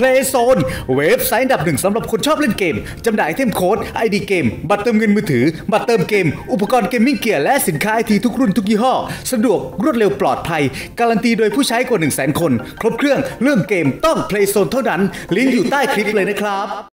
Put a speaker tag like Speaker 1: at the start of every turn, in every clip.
Speaker 1: Playzone เว็บไซต์อันดับหนึ่งสำหรับคนชอบเล่นเกม จำหน่ายไอเทมโค้ด ID เกม บัตรเติมเงินมือถือ บัตรเติมเกม อุปกรณ์เกมมิ่งเกียร์และสินค้าไอทีทุกรุ่นทุกยี่ห้อ สะดวกรวดเร็วปลอดภัย การันตีโดยผู้ใช้กว่า 1 0 0 0 0 0 คน ครบเครื่องเรื่องเกมต้อง Playzone เท่านั้น ลิงก์อยู่ใต้คลิปเลยนะครับ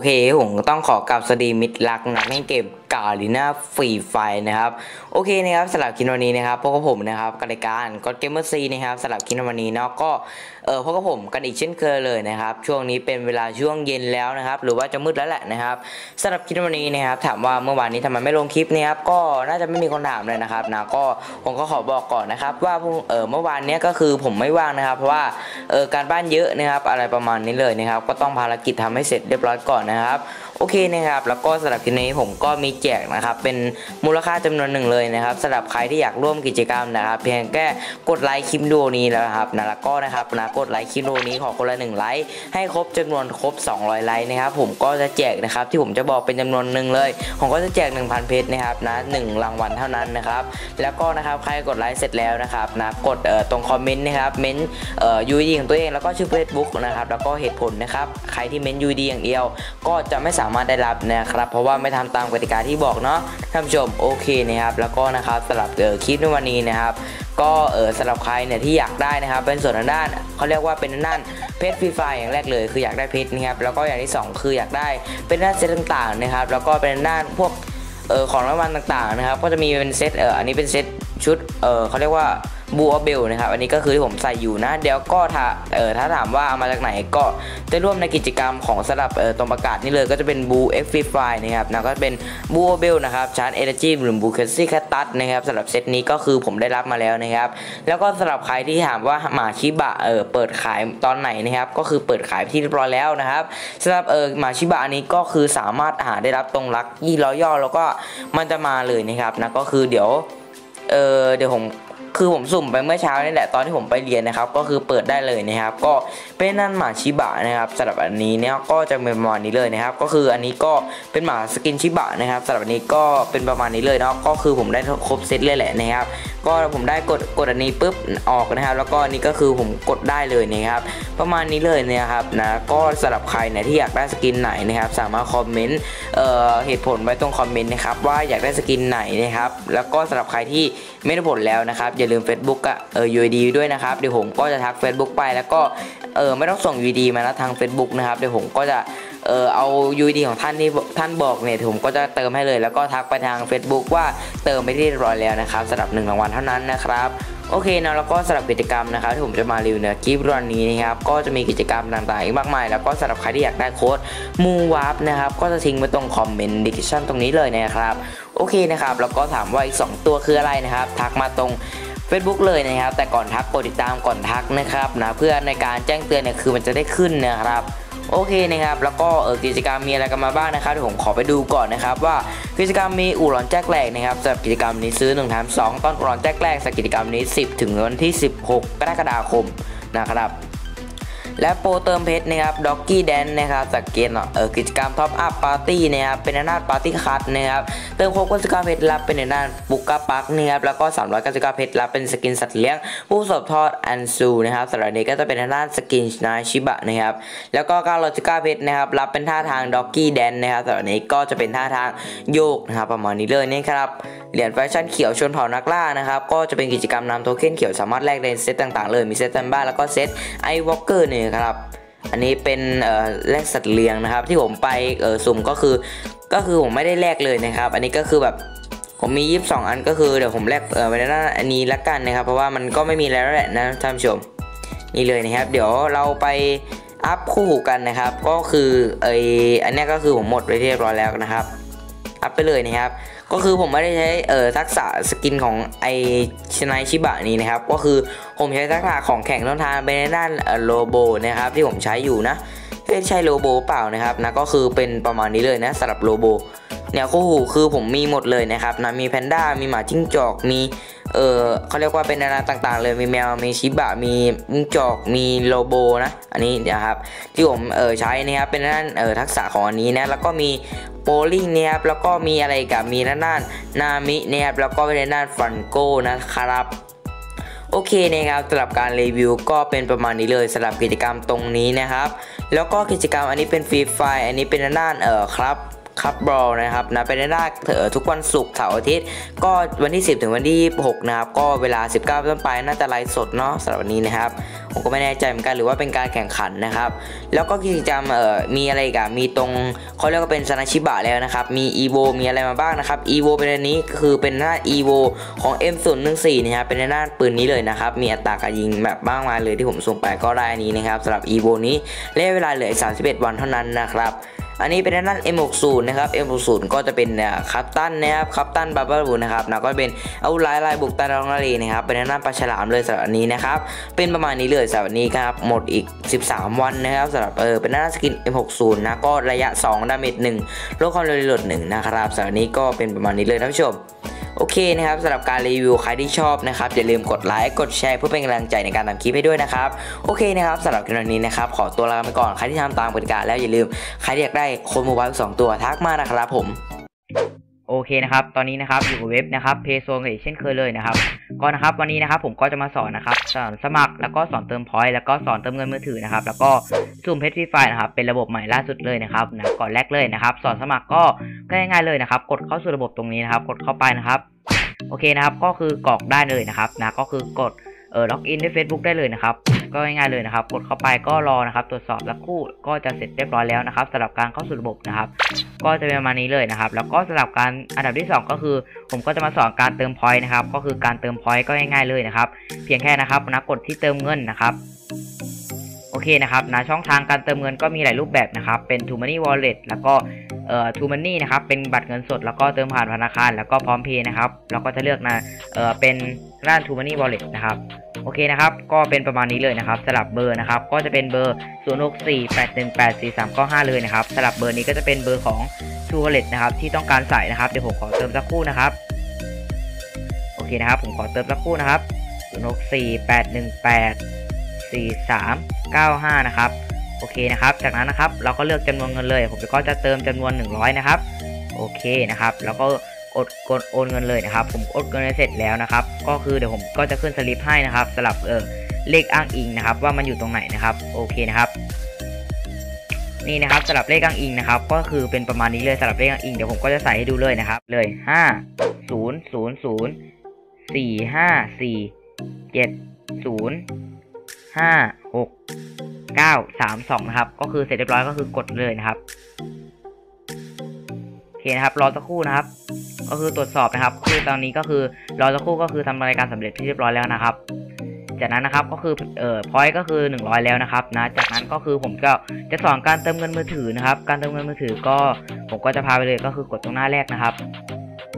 Speaker 2: โอเคผมต้องขอกลับสวัสดีมิตรรักนักเล่นเกม กาลิน่าฟรีไฟนะครับโอเคนะครับสำหรับคลิปวันนี้นะครับพวกบผมนะครับกับรายการก็เกมเมอร์ซีนะครับสำหรับคลิปวันนี้เนาะก็เออพวกบผมกันอีกเช่นเคยเลยนะครับช่วงนี้เป็นเวลาช่วงเย็นแล้วนะครับหรือว่าจะมืดแล้วแหละนะครับสำหรับคลิปวันนี้นะครับถามว่าเมื่อวานนี้ทำไมไม่ลงคลิปนะครับก็น่าจะไม่มีคนถามเลยนะครับนะก็ผมก็ขอบอกก่อนนะครับว่าเออเมื่อวานนี้ก็คือผมไม่ว่างนะครับ เพราะว่าเออการบ้านเยอะนะครับอะไรประมาณนี้เลยนะครับก็ต้องภารกิจทำให้เสร็จเรียบร้อยก่อนนะครับ โอเคนะครับแล้วก็สำหรับคลิปนี้ผมก็มีแจกนะครับเป็นมูลค่าจำนวนหนึ่งเลยนะครับสำหรับใครที่อยากร่วมกิจกรรมนะครับ เพียงแค่กดไลค์คลิปดีโอนี้แล้วครับนะแล้วก็นะครับนะกดไลค์คลิปดีโอนี้ขอคนละหนึ่งไลค์ให้ครบจำนวนครบ 200 ไลค์นะครับผมก็จะแจกนะครับที่ผมจะบอกเป็นจำนวนหนึ่งเลย ผมก็จะแจก 1,000 เพชรนะครับนะหนึ่งรางวัลเท่านั้นนะครับแล้วก็นะครับใครกดไลค์เสร็จแล้วนะครับนะกดเออตรงคอมเมนต์นะครับเม้นเอ่อยูดีของตัวเองแล้วก็ชื่อเฟซบุ๊กนะครับแล้วก็เหตุผลนะครับใครที่เม้นยูดีอย่างเดียว ก็จะไม่สามารถได้รับนะครับ เพราะว่าไม่ทำตามกติกาที่บอกเนาะท่านผู้ชมโอเคนะครับ แล้วก็นะครับสำหรับเออคลิปในวันนี้นะครับ ก็เออสำหรับใครเนี่ยที่อยากได้นะครับ เป็นส่วนทางด้านเขาเรียกว่าเป็นด้านเพชรฟรีไฟอย่างแรกเลยคืออยากได้เพชรนะครับแล้วก็อย่างที่สองคืออยากได้เป็นด้านเซตต่างๆนะครับ แล้วก็เป็นด้านพวกเออของรางวัลต่างๆนะครับ ก็จะมีเป็นเซตเอออันนี้เป็นเซตชุดเออเขาเรียกว่า บูอเบลนะครับ อันนี้ก็คือที่ผมใส่อยู่นะ เดี๋ยวก็ถ้าเออถ้าถามว่าเอามาจากไหนก็จะร่วมในกิจกรรมของสำหรับเออตรงประกาศนี่เลยก็จะเป็นบูเอฟฟรีไฟนะครับนะก็เป็นบูอเบลนะครับชาร์จเอเนจีหรือบูเคสซี่แคตตัสนะครับสำหรับเซตนี้ก็คือผมได้รับมาแล้วนะครับ แล้วก็สำหรับใครที่ถามว่าหมาชิบะเออเปิดขายตอนไหนนะครับ ก็คือเปิดขายที่เรียบร้อยแล้วนะครับสำหรับเออหมาชิบะอันนี้ก็คือสามารถหาได้รับตรงลักยี่ร้อยย่อแล้วก็มันจะมาเลยนะครับนะก็คือเดี๋ยวเออเดี๋ยวผม คือผมสุ่มไปเมื่อเช้านี่แหละตอนที่ผมไปเรียนนะครับ ก็คือเปิดได้เลยนะครับ ก็เป็นนั่นหมาชิบะนะครับสำหรับอันนี้เนี่ยก็จะเป็นประมาณนี้เลยนะครับ ก็คืออันนี้ก็เป็นหมาสกินชิบะนะครับสำหรับอันนี้ก็เป็นประมาณนี้เลยเนาะก็คือผมได้ครบเซตเลยแหละนะครับก็ผมได้กดกดอันนี้ปุ๊บออกนะครับ แล้วก็อันนี้ก็คือผมกดได้เลยนะครับประมาณนี้เลยนะครับนะก็สำหรับใครเนี่ยที่อยากได้สกินไหนนะครับ สามารถคอมเมนต์เอ่อเหตุผลไว้ตรงคอมเมนต์นะครับว่าอยากได้สกินไหนนะครับ แล้วก็สำหรับใครที่ไม่ได้ผลแล้วนะครับอย่าลืม Facebook อะเออ UID ด้วยนะครับเดี๋ยวผมก็จะทัก Facebook ไปแล้วก็เออไม่ต้องส่ง UID มานะทาง Facebook นะครับเดี๋ยวผมก็จะเออเอา UID ของท่านที่ท่านบอกเนี่ยผมก็จะเติมให้เลย แล้วก็ทักไปทาง Facebook ว่าเติมไปที่ร้อยแล้วนะครับสำหรับหนึ่งรางวัลเท่านั้นนะครับโอเคนะแล้วก็สำหรับกิจกรรมนะครับที่ผมจะมารีวิวในคลิปวันนี้นะครับก็จะมีกิจกรรมต่างๆอีกมากมาย แล้วก็สำหรับใครที่อยากได้โค้ดมูวาร์ปนะครับก็จะทิ้งไว้ตรงคอมเมนต์ดิสคริปชั่นตรงนี้เลยนะครับโอเคนะครับแล้วก็ถามว่าอีก 2 ตัวคืออะไรนะครับ ทักมาตรง Facebook เลยนะครับ แต่ก่อนทักกดติดตามก่อนทักนะครับนะเพื่อในการแจ้งเตือนเนี่ยคือมันจะได้ขึ้นนะครับโอเคนะครับ แล้วก็เออกิจกรรมมีอะไรกันมาบ้างนะครับเดี๋ยวผมขอไปดูก่อนนะครับ ว่ากิจกรรมมีอู่ร้อนแจ็คแรกนะครับสำหรับกิจกรรมนี้ซื้อ1แถม2ตอนอู่ร้อนแจ็คแรกสำหรับกิจกรรมนี้ 10 ถึงวันที่ 16 กรกฎาคมนะครับ และโปรเติมเพชรนะครับด็อกกี้แดนนะครับจากเกมเออกิจกรรมท็อปอัพปาร์ตี้นะครับเป็นหน้าปาร์ตี้คัทนะครับเติมครบ99เพชรรับเป็นหน้าบุกกาปักนะครับแล้วก็ 399เพชรรับเป็นสกินสัตว์เลี้ยง ผู้สอบทอดอันซูนะครับสำหรับนี้ก็จะเป็นหน้าสกินนาชิบะนะครับแล้วก็999เพชรนะครับรับเป็นท่าทางด็อกกี้แดนนะครับสำหรับนี้ก็จะเป็นท่าทางโยกนะครับประมาณนี้เลยนี่ครับเหรียญแฟชั่นเขียวชนเผ่านักล่านะครับก็จะเป็นกิจกรรมนำโทเค็นเขียวสามารถแลกในเซตต่างๆเลยมีเซตตันบ้าแล้วก็เซตไอวอลเกอร์เนี่ยครับ อันนี้เป็นเอ่อแลกสัตว์เลี้ยงนะครับ ที่ผมไปเออสุ่มก็คือ ก็คือผมไม่ได้แลกเลยนะครับ อันนี้ก็คือแบบผมมี 22 อันก็คือเดี๋ยวผมแลกเออไปด้านอันนี้ละกันนะครับ เพราะว่ามันก็ไม่มีแล้วแหละนะท่านผู้ชมนี่เลยนะครับ เดี๋ยวเราไปอัพคู่หูกันนะครับ ก็คือไออันนี้ก็คือผมหมดไปเรียบร้อยแล้วนะครับ อัพไปเลยนะครับ ก็คือผมไม่ได้ใช้เอ่อทักษะสกินของไอชนายชิบะนี้นะครับ ก็คือผมใช้ทักษะของแข่งต้นทางเป็นในด้านโลโบนะครับ ที่ผมใช้อยู่นะไม่ใช่โลโบเปล่านะครับนะก็คือเป็นประมาณนี้เลยนะสำหรับโลโบ เนี่ยคู่หูคือผมมีหมดเลยนะครับนะมีแพนด้ามีหมาจิ้งจอกมีเออเขาเรียกว่าเป็นนานาต่างๆ เลยมีแมวมีชิบะมีจิ้งจอกมีโลโบนะอันนี้นะครับที่ผมเออใช้นะครับเป็นด้านเออทักษะของอันนี้นะแล้วก็มีโปลิงนี่ยครับแล้วก็มีอะไรกับมีด้านนามินี่ยครับแล้วก็เป็นด้านฟันโก้นะครับโอเคนะครับสำหรับการรีวิวก็เป็นประมาณนี้เลยสำหรับกิจกรรมตรงนี้นะครับ แล้วก็กิจกรรมอันนี้เป็นฟรีไฟอันนี้เป็นด้านเออครับ ครับบอลนะครับนะเป็นด้านเถอทุกวันศุกร์เสาร์อาทิตย์ ก็วันที่ 10 ถึงวันที่6นะครับ ก็เวลา 19ต้นไปน่าจะไลฟ์สดเนาะสำหรับวันนี้นะครับ ผมก็ไม่แน่ใจเหมือนกันหรือว่าเป็นการแข่งขันนะครับ แล้วก็กิจกรรมเอ่อมีอะไรกันมีตรงเขาเรียกว่าเป็นซานาชิบะแล้วนะครับ มีอีโวมีอะไรมาบ้างนะครับอีโวเป็นอันนี้คือเป็นหน้าอีโวของ M014 นะครับเป็นหน้าปืนนี้เลยนะครับ มีอัตราการยิงแบบบ้างมาเลยที่ผมส่งไปก็ได้อันนี้นะครับสำหรับอีโวนี้เล่เวลาเหลือ31 วันเท่านั้นนะครับ อันนี้เป็นด้าน M60 นะครับ M60 ก็จะเป็นคัปตันนะครับคัปตันบับเบิลบูนะครับนะก็เป็นอาวุธลายลายบุกตาดองนาลีนะครับเป็นด้านปลาฉลามเลยสำหรับอันนี้นะครับเป็นประมาณนี้เลยสำหรับนี้ครับหมดอีก 13 วันนะครับสำหรับเออเป็นด้านสกิน M60 นะก็ระยะ 2 ดาเมจ1ลดความเร็วรีโหลด1นะครับสำหรับนี้ก็เป็นประมาณนี้เลยท่านผู้ชม โอเคนะครับสำหรับการรีวิวใครที่ชอบนะครับอย่าลืมกดไลค์กดแชร์เพื่อเป็นกำลังใจในการทำคลิปให้ด้วยนะครับโอเคนะครับสำหรับคลิปนี้นะครับขอตัวลาไปก่อนใครที่ทำตามกติกาแล้วอย่าลืมใครที่อยากได้โค้ดโมบายสองตัวทักมานะครับผม
Speaker 3: โอเคนะครับ ตอนนี้นะครับอยู่กับเว็บนะครับเพย์โซนเช่นเคยเลยนะครับ ก็นะครับวันนี้นะครับผมก็จะมาสอนนะครับสอนสมัครแล้วก็สอนเติมพอยต์แล้วก็สอนเติมเงินมือถือนะครับแล้วก็ซูมเพจฟรีไฟนะครับเป็นระบบใหม่ล่าสุดเลยนะครับนะก่อนแรกเลยนะครับ สอนสมัครก็ง่ายๆเลยนะครับ กดเข้าสู่ระบบตรงนี้นะครับ กดเข้าไปนะครับโอเคนะครับก็คือกรอกได้เลยนะครับนะก็คือกดเออล็อกอินด้วย Facebook ได้เลยนะครับ ก็ง่ายๆเลยนะครับ กดเข้าไปก็รอนะครับ ตรวจสอบแล้วคู่ก็จะเสร็จเรียบร้อยแล้วนะครับสำหรับการเข้าสู่ระบบนะครับ ก็จะเป็นประมาณนี้เลยนะครับ แล้วก็สำหรับการอันดับที่ 2 ก็คือ ผมก็จะมาสอนการเติมพอยต์นะครับ ก็คือการเติมพอยต์ก็ง่ายๆเลยนะครับ เพียงแค่นะครับนะกดที่เติมเงินนะครับโอเคนะครับนะช่องทางการเติมเงินก็มีหลายรูปแบบนะครับ เป็น t o Money Wallet แล้วก็เอ่อ t o Money นะครับ เป็นบัตรเงินสด แล้วก็เติมผ่านธนาคาร แล้วก็พร้อมเพย์นะครับแล้วก็จะเลือกนะ เอ่อ เป็นด้าน t o Money Wallet นะครับ โอเคนะครับ ก็เป็นประมาณนี้เลยนะครับสลับเบอร์นะครับ ก็จะเป็นเบอร์ 0 6 4 8 1 8 4 3 9 5 เลยนะครับสลับเบอร์นี้ก็จะเป็นเบอร์ของ t ู w a l l e t นะครับที่ต้องการใส่นะครับเดี๋ยวผมขอเติมสักครู่นะครับ โอเคนะครับ ผมขอเติมสักครู่นะครับ0 6 4 8 1 8 4 3 9 5 นะครับโอเคนะครับ จากนั้นนะครับเราก็เลือกจำนวนเงินเลย ผมก็จะเติมจำนวน 100 นะครับ โอเคนะครับ แล้วก็ กดกดโอนเงินเลยนะครับ ผมกดเงินเสร็จแล้วนะครับ ก็คือเดี๋ยวผมก็จะขึ้นสลิปให้นะครับสลับเออเลขอ้างอิงนะครับ ว่ามันอยู่ตรงไหนนะครับ โอเคนะครับ นี่นะครับสลับเลขอ้างอิงนะครับ ก็คือเป็นประมาณนี้เลยสลับเลขอ้างอิงเดี๋ยวผมก็จะใส่ให้ดูเลยนะครับ เลยห้าศูนย์ศูนย์ศูนย์สี่ห้าสี่เจ็ดศูนย์ห้าหกเก้าสามสองนะครับ ก็คือเสร็จเรียบร้อยก็คือกดเลยนะครับโอเคนะครับ รอสักครู่นะครับ ก็คือตรวจสอบนะครับ คือตอนนี้ก็คือรอสักครู่ก็คือทำรายการสำเร็จที่เรียบร้อยแล้วนะครับ จากนั้นนะครับก็คือเอ่อพอยต์ก็คือ 100 แล้วนะครับนะ จากนั้นก็คือผมก็จะสอนการเติมเงินมือถือนะครับ การเติมเงินมือถือก็ผมก็จะพาไปเลยก็คือกดตรงหน้าแรกนะครับ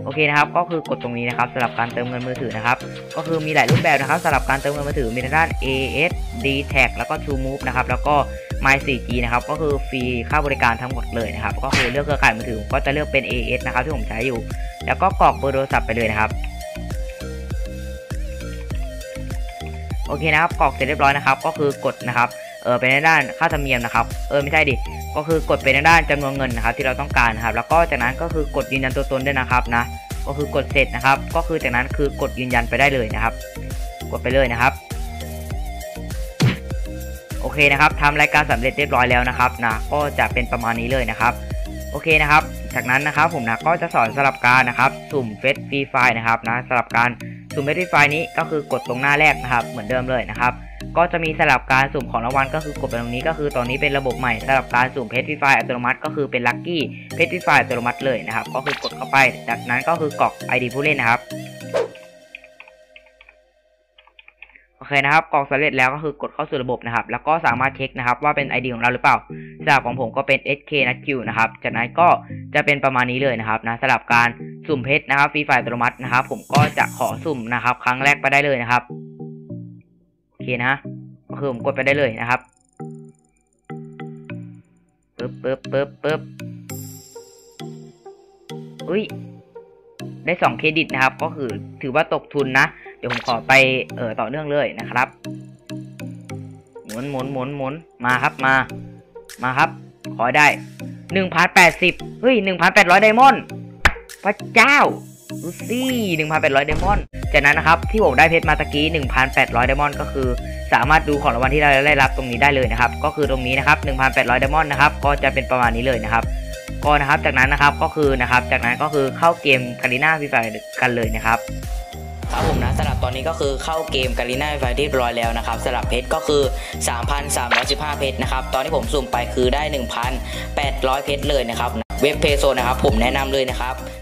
Speaker 3: โอเคนะครับ ก็คือกดตรงนี้นะครับสำหรับการเติมเงินมือถือนะครับ ก็คือมีหลายรูปแบบนะครับสำหรับการเติมเงินมือถือมีในด้าน AS D Tag แล้วก็ True Move นะครับ แล้วก็ My 4G นะครับก็คือฟรีค่าบริการทั้งหมดเลยนะครับก็คือเลือกเครือข่ายมือถือก็จะเลือกเป็น AS นะครับที่ผมใช้อยู่ แล้วก็กรอกเบอร์โทรศัพท์ไปเลยนะครับโอเคนะครับกรอกเสร็จเรียบร้อยนะครับ ก็คือกดนะครับเออเป็นในด้านค่าธรรมเนียมนะครับเออไม่ใช่ดิก็คือกดเป็นในด้านจำนวนเงินนะครับ ที่เราต้องการนะครับ แล้วก็จากนั้นก็คือกดยืนยันตัวตนด้วยนะครับนะก็คือกดเสร็จนะครับ ก็คือจากนั้นคือกดยืนยันไปได้เลยนะครับ กดไปเลยนะครับ โอเคนะครับทำรายการสำเร็จเรียบร้อยแล้วนะครับนะก็จะเป็นประมาณนี้เลยนะครับโอเคนะครับ จากนั้นนะครับผมนะก็จะสอนสลับการนะครับ สุ่มเฟสฟรีไฟนะครับนะสลับการสุ่มเฟสฟรีไฟนี้ก็คือกดตรงหน้าแรกนะครับ เหมือนเดิมเลยนะครับ ก็จะมีสลับการสุ่มของรางวัลก็คือกดไปตรงนี้ก็คือตอนนี้เป็นระบบใหม่สลับการสุ่มเพชรฟรีไฟอัตโนมัติ ก็คือเป็นลัคกี้เพชรฟรีไฟอัตโนมัติเลยนะครับ ก็คือกดเข้าไป จากนั้นก็คือกรอก ID ผู้เล่นนะครับ เคนะครับกรอกสำเร็จแล้วก็คือกดเข้าสู่ระบบนะครับ แล้วก็สามารถเช็คนะครับว่าเป็น ID ของเราหรือเปล่าจากของผมก็เป็น SK n a t Q นะครับ จากนั้นก็จะเป็นประมาณนี้เลยนะครับนะสำหรับการสุ่มเพชรนะครับฟรีไฟอัตโนมัตินะครับ ผมก็จะขอสุ่มนะครับ ครั้งแรกไปได้เลยนะครับโอเคนะก็คือผมกดไปได้เลยนะครับปึ๊บปึ๊บปึ๊บปึ๊บอุ้ยได้สองเครดิตนะครับ ก็คือถือว่าตกทุนนะ ดี๋ยวผมขอไปเออต่อเนื่องเลยนะครับ หมุนหมุนหมุนหมุนมาครับมา มาครับ ขอได้หนึ่งพันแปดสิบเฮ้ยหนึ่งพันแปดร้อยไดมอนด์พระเจ้าดูสิหนึ่งพันแปดร้อยไดมอนด์จากนั้นนะครับที่ผมได้เพชรมาตะกี้หนึ่งพันแปดร้อยไดมอนด์ก็คือ สามารถดูของรางวัลที่เราได้รับตรงนี้ได้เลยนะครับ ก็คือตรงนี้นะครับหนึ่งพันแปดร้อยไดมอนด์นะครับก็จะเป็นประมาณนี้เลยนะครับก็นะครับจากนั้นนะครับก็คือนะครับจากนั้นก็คือเข้าเกมคาริน่าฟรีไฟกันเลยนะครับ
Speaker 2: ครับผมนะสำหรับตอนนี้ก็คือเข้าเกมการีน่าไฟที่เรียบร้อยแล้วนะครับสำหรับเพชรก็คือ 3,315 เพชรนะครับตอนที่ผมสุ่มไปคือได้ 1,800 เพชรเลยนะครับเว็บเพโซนะครับผมแนะนำเลยนะครับทิ้งลิงก์ไว้ใต้ล่าเลยนะครับ